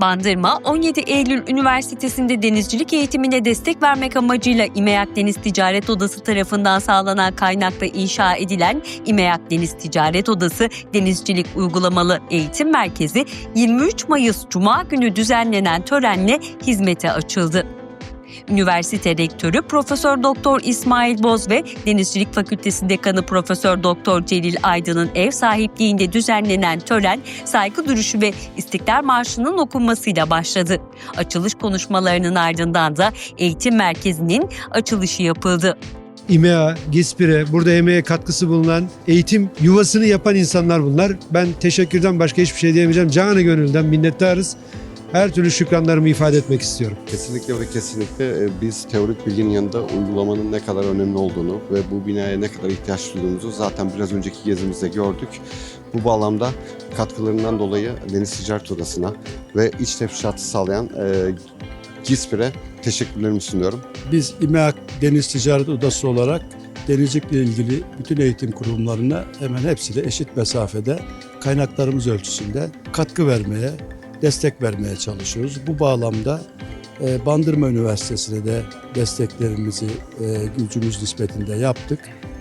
Bandırma, 17 Eylül Üniversitesi'nde denizcilik eğitimine destek vermek amacıyla İMEAK Deniz Ticaret Odası tarafından sağlanan kaynakla inşa edilen İMEAK Deniz Ticaret Odası Denizcilik Uygulamalı Eğitim Merkezi 23 Mayıs Cuma günü düzenlenen törenle hizmete açıldı. Üniversite Rektörü Profesör Doktor İsmail Boz ve Denizcilik Fakültesi Dekanı Profesör Doktor Celil Aydın'ın ev sahipliğinde düzenlenen tören saygı duruşu ve İstiklal Marşı'nın okunmasıyla başladı. Açılış konuşmalarının ardından da eğitim merkezinin açılışı yapıldı. İMEA, GİSPİR'e, burada emeğe katkısı bulunan, eğitim yuvasını yapan insanlar bunlar. Ben teşekkürden başka hiçbir şey diyemeyeceğim. Canı gönülden minnettarız. Her türlü şükranlarımı ifade etmek istiyorum. Kesinlikle ve kesinlikle e, biz teorik bilginin yanında uygulamanın ne kadar önemli olduğunu ve bu binaya ne kadar ihtiyaç duyduğumuzu zaten biraz önceki gezimizde gördük. Bu bağlamda katkılarından dolayı Deniz Ticaret Odası'na ve iç tefrişatı sağlayan e, GİSPİR'e teşekkürlerimi sunuyorum. Biz İMEAK Deniz Ticaret Odası olarak denizcilikle ilgili bütün eğitim kurumlarına hemen hepsiyle eşit mesafede kaynaklarımız ölçüsünde katkı vermeye, destek vermeye çalışıyoruz. Bu bağlamda e, Bandırma Üniversitesi'ne de desteklerimizi e, gücümüz nispetinde yaptık.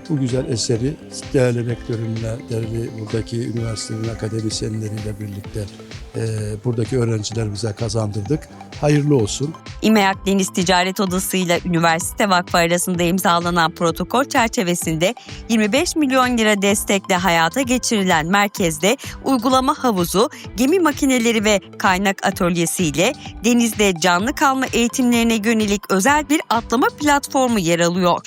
Bu güzel eseri değerli rektörümle, değerli buradaki üniversitenin akademisyenleriyle birlikte e, buradaki öğrencilerimize kazandırdık. Hayırlı olsun. İMEAK Deniz Ticaret Odası ile Üniversite Vakfı arasında imzalanan protokol çerçevesinde 25 milyon lira destekle hayata geçirilen merkezde uygulama havuzu, gemi makineleri ve kaynak atölyesi ile denizde canlı kalma eğitimlerine yönelik özel bir atlama platformu yer alıyor.